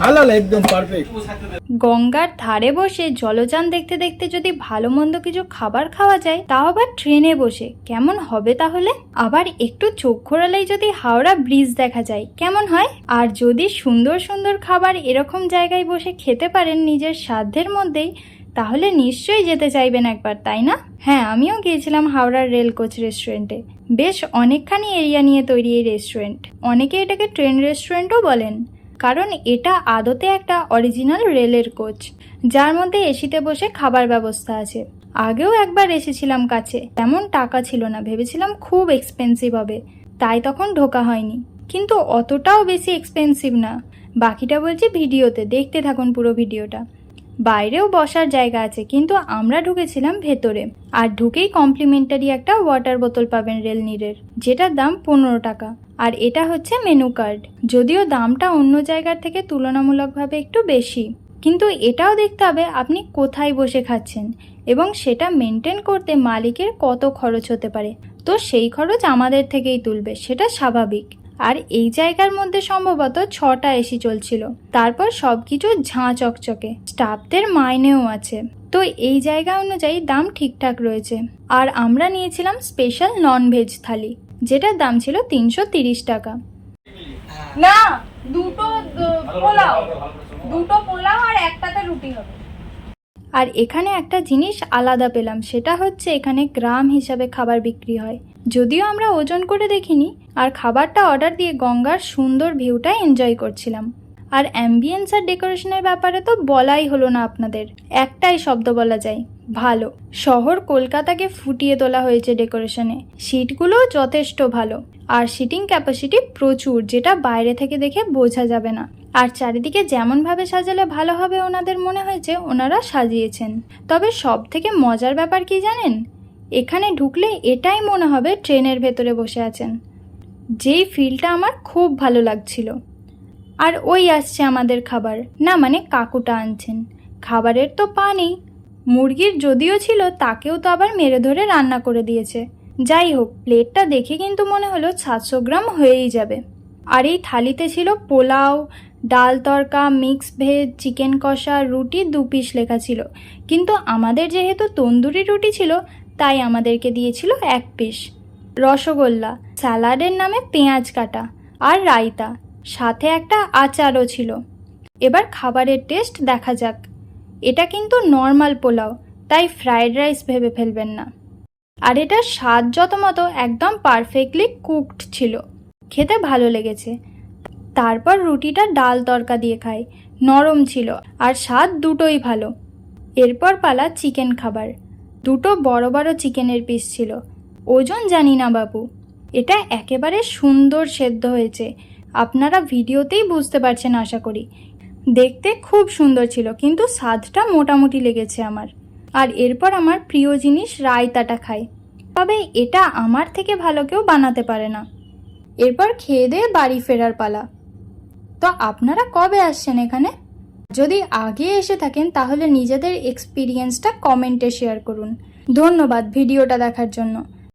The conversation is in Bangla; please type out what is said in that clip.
হালাল একদম পারফেক্ট গঙ্গার ধারে বসে জলযান দেখতে দেখতে যদি ভালো মন্দ কিছু খাবার খাওয়া যায় তাও আবার ট্রেনে বসে। কেমন হবে তাহলে? আবার একটু চোখ ঘোরালেই যদি হাওড়া ব্রিজ দেখা যায় কেমন হয়? আর যদি সুন্দর সুন্দর খাবার এরকম জায়গায় বসে খেতে পারেন নিজের সাধ্যের মধ্যেই তাহলে নিশ্চয়ই যেতে চাইবেন একবার তাই না? হ্যাঁ আমিও গিয়েছিলাম হাওড়ার রেল কোচ রেস্টুরেন্টে। বেশ অনেকখানি এরিয়া নিয়ে তৈরি এই রেস্টুরেন্ট। অনেকে এটাকে ট্রেন রেস্টুরেন্টও বলেন। কারণ এটা আদতে একটা অরিজিনাল রেলের কোচ যার মধ্যে এসিতে বসে খাবার ব্যবস্থা আছে। আগেও একবার এসেছিলাম কাছে, তেমন টাকা ছিল না, ভেবেছিলাম খুব এক্সপেন্সিভ হবে, তাই তখন ঢোকা হয়নি। কিন্তু অতটাও বেশি এক্সপেন্সিভ না। বাকিটা বলছি ভিডিওতে, দেখতে থাকুন পুরো ভিডিওটা। বাইরেও বসার জায়গা আছে, কিন্তু আমরা ঢুকেছিলাম ভেতরে। আর ঢুকেই কমপ্লিমেন্টারি একটা ওয়াটার বোতল পাবেন রেল রেলনিরের, যেটার দাম পনেরো টাকা। আর এটা হচ্ছে মেনু কার্ড যদিও দামটা অন্য জায়গার থেকে তুলনামূলকভাবে একটু বেশি। কিন্তু এটাও দেখতে হবে আপনি কোথায় বসে খাচ্ছেন, এবং সেটা মেনটেন করতে মালিকের কত খরচ হতে পারে। তো সেই খরচ আমাদের থেকেই তুলবে, সেটা স্বাভাবিক। আর এই জায়গার মধ্যে সম্ভবত ছটা এসি চলছিল। তারপর সব কিছু ঝাঁ চকচকে। স্টাফদের মাইনেও আছে। তো এই জায়গা অনুযায়ী দাম ঠিকঠাক রয়েছে। আর আমরা নিয়েছিলাম স্পেশাল নন ভেজ থালি যেটার দাম ছিল তিনশো তিরিশ টাকা। না দুটো পোলাও। দুটো পোলাও আর একটাতে রুটি হবে। আর এখানে একটা জিনিস আলাদা পেলাম, সেটা হচ্ছে এখানে গ্রাম হিসাবে খাবার বিক্রি হয়। যদিও আমরা ওজন করে দেখিনি, আর খাবারটা অর্ডার দিয়ে গঙ্গার সুন্দর ভিউটা এনজয় করছিলাম। আর অ্যাম্বিয়েন্স আর ডেকোরেশনের ব্যাপারে তো বলাই হলো না আপনাদের। একটাই শব্দ বলা যায়, ভালো। শহর কলকাতাকে ফুটিয়ে তোলা হয়েছে ডেকোরেশনে সিটগুলোও যথেষ্ট ভালো। আর সিটিং ক্যাপাসিটি প্রচুর, যেটা বাইরে থেকে দেখে বোঝা যাবে না। আর চারিদিকে যেমনভাবে সাজালে ভালো হবে ওনাদের মনে হয়েছে, ওনারা সাজিয়েছেন। তবে সব থেকে মজার ব্যাপার কি জানেন? এখানে ঢুকলে এটাই মনে হবে ট্রেনের ভেতরে বসে আছেন। যেই ফিলটা আমার খুব ভালো লাগছিল। আর ওই আসছে আমাদের খাবার। না মানে কাকুটা আনছেন। খাবারের তো পা নেই। মুরগির যদিও ছিল, তাকেও তো আবার মেরে ধরে রান্না করে দিয়েছে। যাই হোক, প্লেটটা দেখে কিন্তু মনে হলো সাতশো গ্রাম হয়েই যাবে। আর এই থালিতে ছিল পোলাও, ডাল তরকা মিক্স ভেজ, চিকেন কষা, রুটি, দু পিস লেখা ছিল। কিন্তু আমাদের যেহেতু তন্দুরি রুটি ছিল, তাই আমাদেরকে দিয়েছিল এক পিস। রসগোল্লা, স্যালাডের নামে পেঁয়াজ কাটা আর রায়তা। সাথে একটা আচারও ছিল। এবার খাবারের টেস্ট দেখা যাক। এটা কিন্তু নর্মাল পোলাও, তাই ফ্রায়েড রাইস ভেবে ফেলবেন না। আর এটার স্বাদ যত মতো একদম পারফেক্টলি কুকড ছিল। খেতে ভালো লেগেছে। তারপর রুটিটা ডাল তরকা দিয়ে খাই। নরম ছিল আর স্বাদ দুটোই ভালো। এরপর পালা চিকেন খাবার। দুটো বড় বড় চিকেনের পিস ছিল। ওজন জানি না বাবু। এটা একেবারে সুন্দর সেদ্ধ হয়েছে। আপনারা ভিডিওতেই বুঝতে পারছেন আশা করি। দেখতে খুব সুন্দর ছিল, কিন্তু স্বাদটা মোটামুটি লেগেছে আমার। আর এরপর আমার প্রিয় জিনিস রায়তাটা খাই। তবে এটা আমার থেকে ভালো কেউ বানাতে পারে না। এরপর খেয়ে দিয়ে বাড়ি ফেরার পালা। তো আপনারা কবে আসছেন এখানে? যদি আগে এসে থাকেন, তাহলে নিজেদের এক্সপিরিয়েন্সটা কমেন্টে শেয়ার করুন। ধন্যবাদ ভিডিওটা দেখার জন্য।